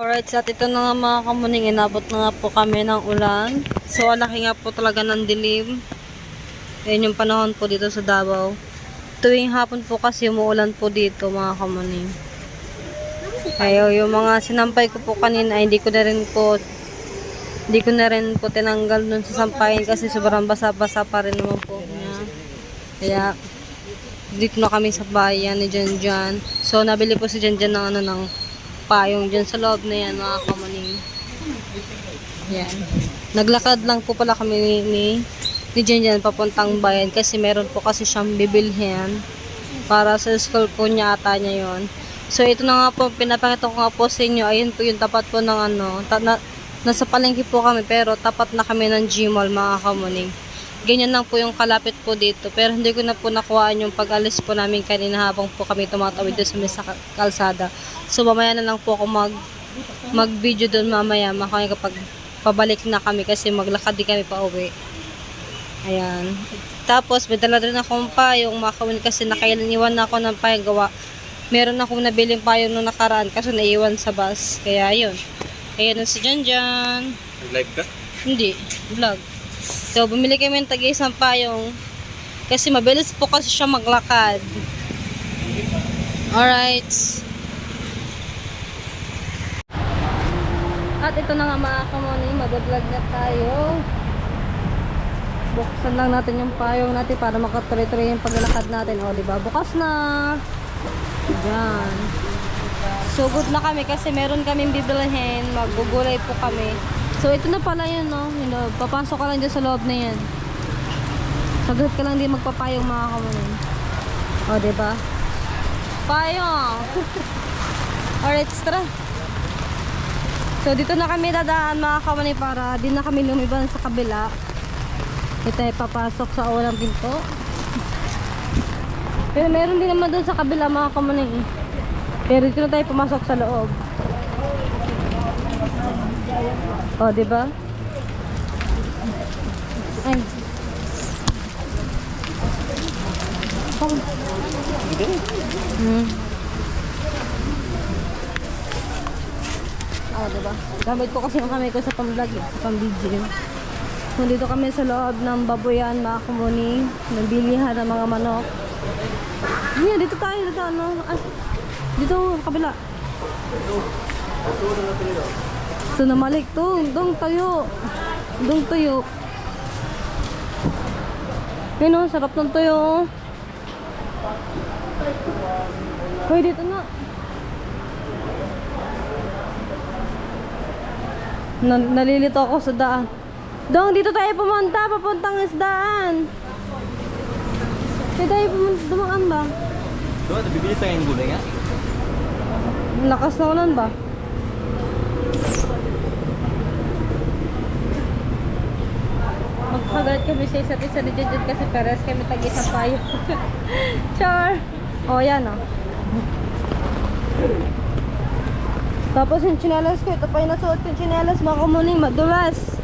Alright, sa ito na nga mga kamuning, inabot na nga po kami ng ulan. So, ang laki nga po talaga ng dilim. Ayan yung panahon po dito sa Davao. Tuwing hapon po kasi umuulan po dito mga kamuning. Kaya yung mga sinampay ko po kanina, hindi ko na rin po hindi ko na rin po tinanggal dun sa sampayan kasi sobrang basa-basa pa rin naman po niya. Kaya, dito na kami sa bayan ni Jan Jan. So, nabili po si Jan Jan ng ano ng payong dyan sa loob na yan, mga kamuning. Yan. Naglakad lang po pala kami ni, ni, ni Jan Jan papuntang bayan kasi meron po kasi siyang bibilhin para sa school po niya ata niya yon. So, ito na nga po, pinapakita ko nga po sa inyo. Ayun po yung tapat po ng ano, ta, na, nasa palengke po kami pero tapat na kami ng Gmall, mga kamuning. Ganyan lang po yung kalapit po dito. Pero hindi ko na po nakuhaan yung pag-alis po namin kanina habang po kami tumatawid doon sa may sa kalsada. So mamaya na lang po ako mag mag-video doon mamaya makaya kapag pabalik na kami kasi maglakad din kami pa uwi. Ayan. Tapos may dala rin akong payong makawin kasi nakailiwan na ako ng payong gawa. Meron akong nabiling payong nung nakaraan kasi naiwan sa bus. Kaya yun. Ayan na si Jan Jan. Live ka? Hindi, vlog. So, bumili kami ng tagi isang payong kasi mabilis po kasi siya maglakad. Alright. At ito na nga mga kamoni, mag-vlog na tayo. Buksan lang natin yung payong natin para makatuloy-tuloy yung paglalakad natin. O, di ba? Bukas na. Diyan. So, good na kami kasi meron kaming bibilhin. Magugulay po kami. So, ito na pala yun, no? Yun, no? Papasok ka lang dyan sa loob na yan. Saglit ka lang din magpapayong mga kamunin. O, diba? Payong! Alright, tara. So, dito na kami dadaan mga kamunin para di na kami lumiban sa kabila. Ito ay papasok sa unang pinto. Pero meron din naman doon sa kabila mga kamunin. eh. Pero dito na tayo pumasok sa loob. O, di ba? Ay. Kom. Hmm. Ah, di ba? Gamit ko kasi yung kamay ko sa pang-vlog, eh, sa pang-video. So, dito kami sa loob ng baboyan, mga kumuni, ng bilihan ng mga manok. Yeah, dito tayo, dito ano. Ah, dito, kabila. So namalik to, dong tayo. Dong tayo. Yun o, sarap ng tayo. oh. Hoy, dito na. Na nalilito ako sa daan. Dong, dito tayo pumunta, papuntang isdaan. Dito tayo pumunta, dumaan ba? Doon, bibili tayo ng gulay nga. Lakas na ulan ba? Magkagalit kami sa isa't isa ni Jujud kasi pares kami tag-isang payo. Char! O, oh, yan o. Tapos yung chinelas ko, ito pa yung nasuot yung chinelas, mga madulas.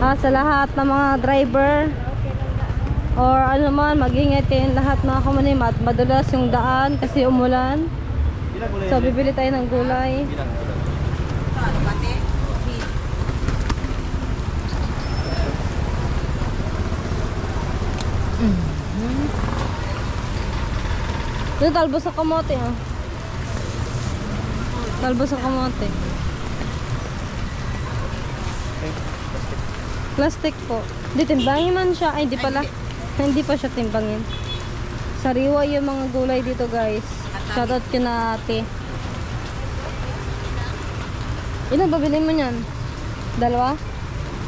Ah, sa lahat ng mga driver. Or ano man, mag-ingatin lahat mga kumuning, mad- madulas yung daan kasi umulan. So, bibili tayo ng gulay. Yung talbos sa kamote, ah. Talbos sa kamote. Plastic po. Di, timbangin man siya. Ay, di pala. Hindi pa siya timbangin. Sariwa yung mga gulay dito, guys. Shoutout ko na ate. Ilan ba bilhin mo niyan? Dalawa?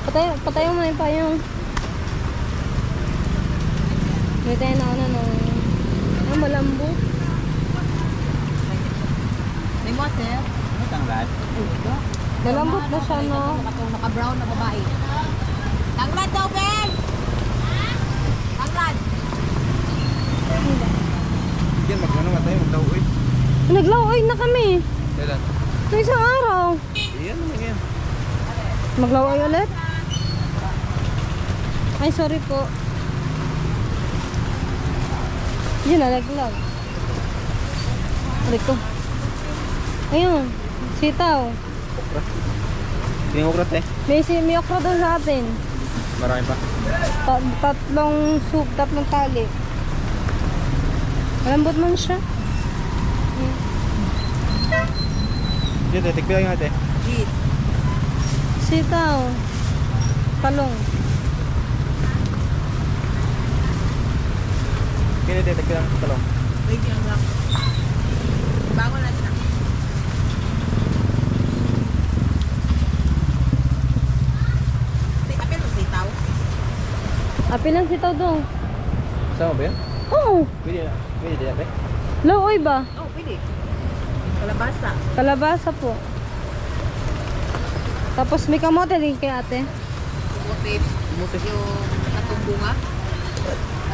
Patay, patayo mo na yung payong. May tayo na ano nung... Ang malambo. May mo, sir. Ano tanglad? Malambot na siya, no? Naka-brown na babae. Tanglad daw, Ben! Tanglad! Yan, magkano nga tayo, magdawit. Naglaway na kami. Kailan? Sa isang araw. Yan naman yan. Maglaway ulit? Ay, sorry po. Yun, nalaglag. Aray ko. Ayun. Sitaw. Okra. Hindi okra te. May, si, may okra doon sa atin. Marami pa. Ta- tatlong soup, tatlong tali. Malambot man siya. Dito, tikpilan nga te. Eat. Sitaw. Talong. Te, tikpilan ang talong. Wait lang lang. Bago natin ah. Say, apel mo sitaw? Apil lang sitaw doon. Sama ba yan? Oo. Pwede na. Pwede din te. Laoy ba? Oo, oh, pwede. Kalabasa. Kalabasa po. Tapos may kamote din kay ate. Motif. Motif. Yung tatong bunga.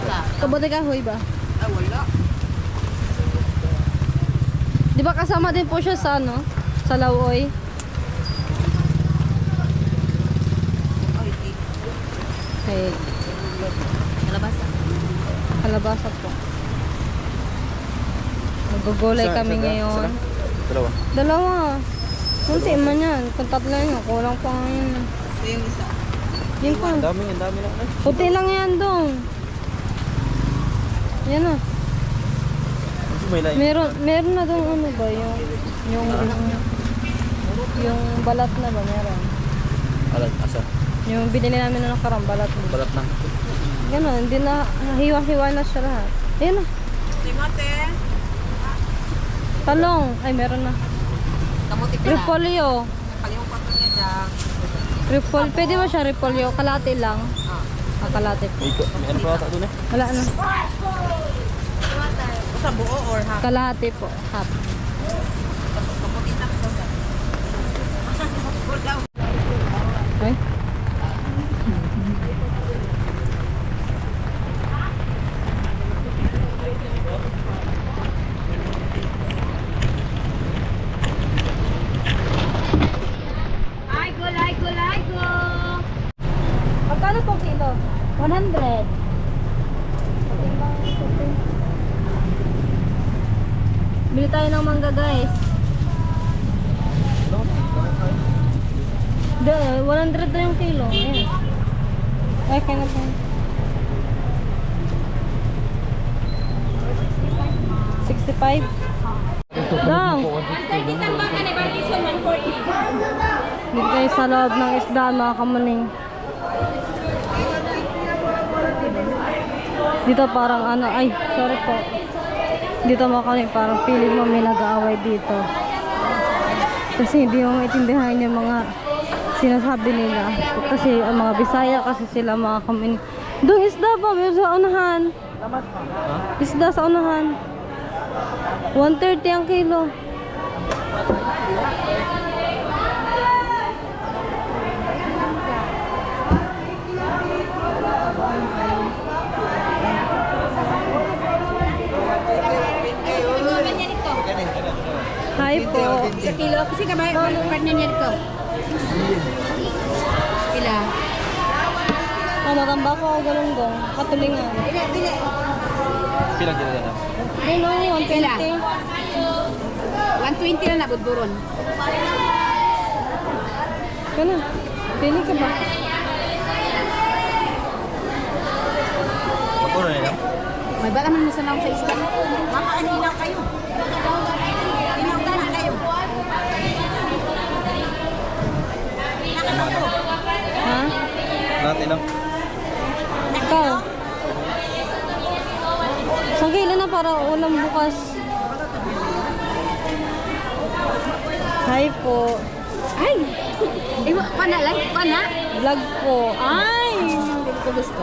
Wala. Kabote kahoy ba? Ah, wala. Di ba kasama din po siya sa ano? Sa laoy. Ay, di. Hey, Kalabasa. kalabasa po. Magugulay Isa- kami ngayon. Dalawa. Dalawa. Kunti man yan. Kung tatlo yun, kulang pa nga yun. Ito yung isa. Yun pa. Ang dami, ang dami lang. Puti lang yan dong. Yan na. May lain. Meron, meron na dong ano ba yung, yung, yung balat na ba meron? Alat, asa. Yung binili namin na nakarang balat na. Balat na. Ganon, hindi na, hiwa-hiwa na siya lahat. Ayan na. Timote. Talong. Ay, meron na. Kamuti pala. Repolyo. Kalimutan ko niya dyan. Repol, pwede ba siya repolyo? Kalate lang. Ah. Ah, kalate po. May ano pa ata doon eh? Wala na. Half? Kalate po. Half. Kamuti na ko dyan. Cool down. Ay. Ay, go, ay, go, ay, go. Magkano po kilo? 100. Bili tayo ng mangga guys. De, 100 na yung kilo. Ayan. Ay, kaya na po. 65. Dang! Dito tayo sa loob ng isda mga kamuning. Dito parang ano, ay, sorry po. Dito mga kamuning, parang piling mo may nag-aaway dito. Kasi hindi mo maintindihan yung mga sinasabi nila. Kasi ang mga Bisaya kasi sila mga kamuning. Doon isda ba? Sa unahan. Isda sa unahan. 130 ang kilo. Hi po. Sa kilo. Kasi ka ba? Partner niya dito. Pila. Oh, matamba ko ako ganun dong. Katulingan. Pila, pila. Pilang kilo na. Ayun o, yun. Pila? 20. 120 na na, budburon. Ganun. Pili ka ba? Pagkulo na lang. May bala man mo sa naong sa isla. Mama, ano ilaw kayo? Ilaw ka na kayo. Ha? Natin lang. Ikaw? Isang kilo na para ulam bukas. Hi po. Ay! Iwa, pana lang, pana. Vlog po. Ay! Hindi ko gusto.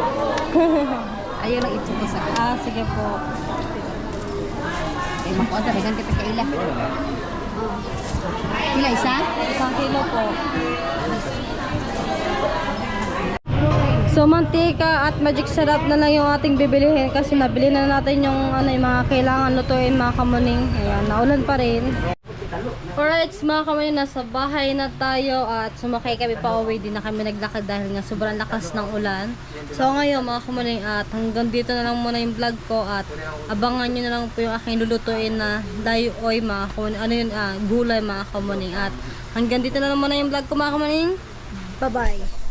Ayaw lang ito ko sa Ah, sige po. Eh, makuha ta, may kita kaila. Pila, isa? Isang kilo po. So mantika at magic syrup na lang yung ating bibilihin kasi nabili na natin yung ano yung mga kailangan lutuin mga kamuning. Ayan, naulan pa rin. Alright, mga kamaning, nasa bahay na tayo at sumakay kami pa uwi. Di na kami naglakad dahil nga sobrang lakas ng ulan. So ngayon mga kamaning, at hanggang dito na lang muna yung vlog ko at abangan nyo na lang po yung aking lulutuin na dayoy mga kamaning. Ano yun, ah, gulay mga kamaning. At hanggang dito na lang muna yung vlog ko mga kamaning. Bye-bye!